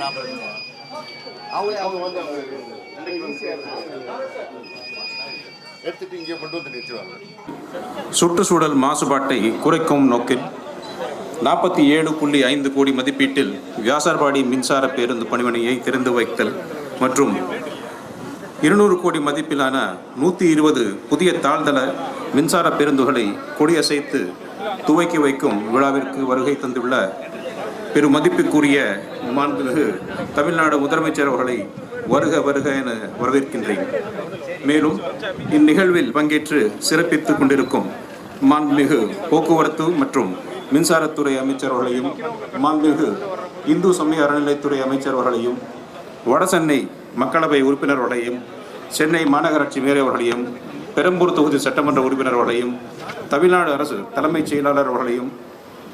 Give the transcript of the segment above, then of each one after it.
அவங்க அவங்க அவங்க வந்து எடுத்துட்டு இங்கே கொண்டு வந்து நிறுத்துவாங்க சுற்றுச்சூழல் மாசுபாட்டை குறைக்கும் நோக்கில் நாற்பத்தி ஏழு புள்ளி ஐந்து கோடி மதிப்பீட்டில் வியாசார்பாடி மின்சார பேருந்து பணிமனையை திறந்து வைத்தல் மற்றும் இருநூறு கோடி மதிப்பிலான நூற்றி இருபது புதிய தாழ்தள மின்சார பேருந்துகளை கொடியசைத்து துவக்கி வைக்கும் விழாவிற்கு வருகை தந்துள்ள பெருமதிப்புக்குரிய மாண்புமிகு தமிழ்நாடு முதலமைச்சர் அவர்களை வருக வருக என வரவேற்கின்றேன். மேலும் இந்நிகழ்வில் பங்கேற்று சிறப்பித்துக் கொண்டிருக்கும் மாண்புமிகு போக்குவரத்து மற்றும் மின்சாரத்துறை அமைச்சர் அவர்களையும் மாண்புமிகு இந்து சமய அறநிலைத்துறை அமைச்சர் அவர்களையும் வடசென்னை மக்களவை உறுப்பினர் அவர்களையும் சென்னை மாநகராட்சி மேயர் அவர்களையும் பெரம்பூர் தொகுதி சட்டமன்ற உறுப்பினர் அவர்களையும் தமிழ்நாடு அரசு தலைமைச் செயலாளர் அவர்களையும்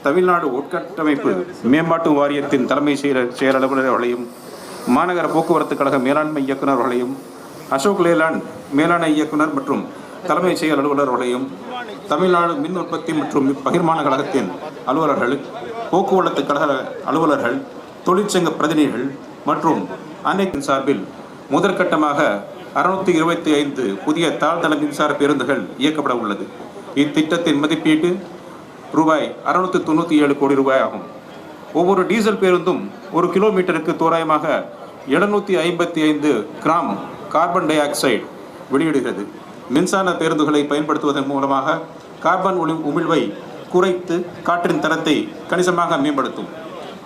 தமிழ்நாடு உட்கட்டமைப்பு மேம்பாட்டு வாரியத்தின் தலைமை செயலர் செயல் அலுவலர்களையும் அவர்களையும் மாநகர போக்குவரத்து கழக மேலாண்மை இயக்குனர் அவர்களையும் அசோக் லேலாண்ட் மேலாண்மை இயக்குனர் மற்றும் தலைமை செயல் அலுவலர் அவர்களையும் தமிழ்நாடு மின் உற்பத்தி மற்றும் பகிர்மான கழகத்தின் அலுவலர்கள் போக்குவரத்து கழக அலுவலர்கள் தொழிற்சங்க பிரதிநிதிகள் மற்றும் அன்னைக்கின் சார்பில் முதற்கட்டமாக அறுநூத்தி இருபத்தி ஐந்து புதிய தாழ்தள மின்சார பேருந்துகள் இயக்கப்பட உள்ளது. இத்திட்டத்தின் மதிப்பீடு ரூபாய் அறுநூத்தி தொண்ணூற்றி ஏழு கோடி ரூபாய் ஆகும் ஒவ்வொரு டீசல் பேருந்தும் ஒரு கிலோமீட்டருக்கு தோராயமாக எழுநூற்றி ஐம்பத்தி ஐந்து கிராம் கார்பன் டை ஆக்சைடு வெளியிடுகிறது. மின்சார பேருந்துகளை பயன்படுத்துவதன் மூலமாக கார்பன் ஒளி உமிழ்வை குறைத்து காற்றின் தரத்தை கணிசமாக மேம்படுத்தும்.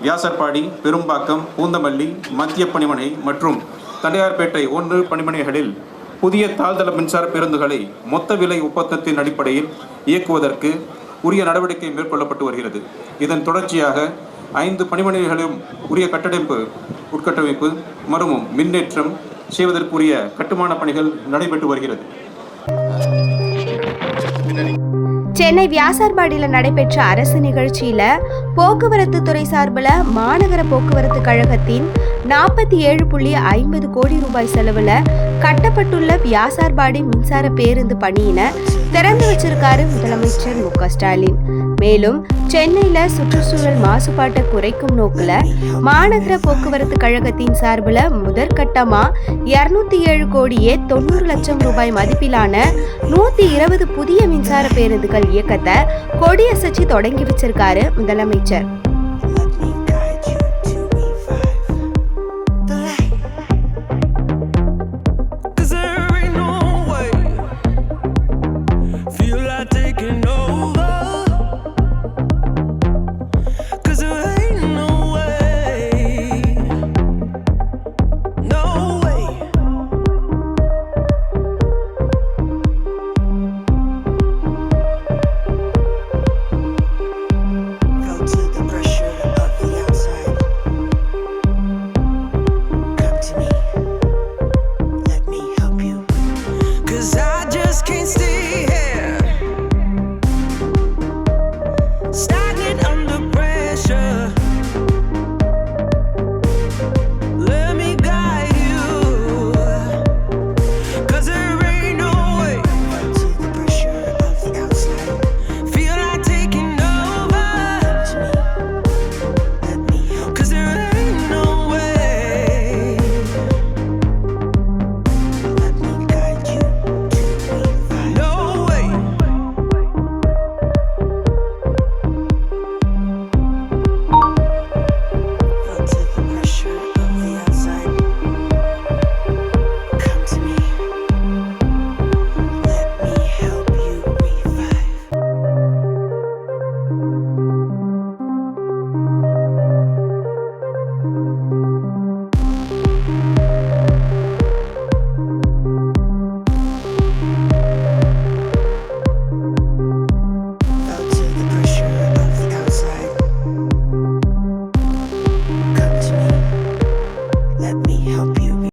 வியாசர்பாடி பெரும்பாக்கம் பூந்தமல்லி மத்திய பணிமனை மற்றும் தண்டையார்பேட்டை ஒன்று பணிமனைகளில் புதிய தாழ்தள மின்சார பேருந்துகளை மொத்த விலை ஒப்பந்தத்தின் அடிப்படையில் இயக்குவதற்கு உரிய நடவடிக்கை மேற்கொள்ளப்பட்டு வருகிறது. இதன் தொடர்ச்சியாக ஐந்து பணிமனைகளிலும் உரிய கட்டமைப்பு உட்கட்டமைப்பு மற்றும் மின்னேற்றம் செய்வதற்குரிய கட்டுமான பணிகள் நடைபெற்று வருகிறது. சென்னை வியாசார்பாடியில் நடைபெற்ற அரசு நிகழ்ச்சியில போக்குவரத்து துறை சார்பில் மாநகர போக்குவரத்து கழகத்தின் நாற்பத்தி ஏழு புள்ளி ஐம்பது கோடி ரூபாய் செலவுல கட்டப்பட்டுள்ள வியாசார்பாடி மின்சார பேருந்து பணியின திறந்து வச்சிருக்காரு முதலமைச்சர் மு ஸ்டாலின். மேலும் சென்னையில சுற்றுச்சூழல் மாசுபாட்டை குறைக்கும் நோக்குல மாநகர போக்குவரத்து கழகத்தின் சார்பில் முதற்கட்டமா இருநூத்தி ஏழு கோடியே தொண்ணூறு லட்சம் ரூபாய் மதிப்பிலான நூத்தி இருபது புதிய மின்சார பேருந்துகள் இயக்கத்தை கொடியசைச்சு தொடங்கி வச்சிருக்காரு முதலமைச்சர்.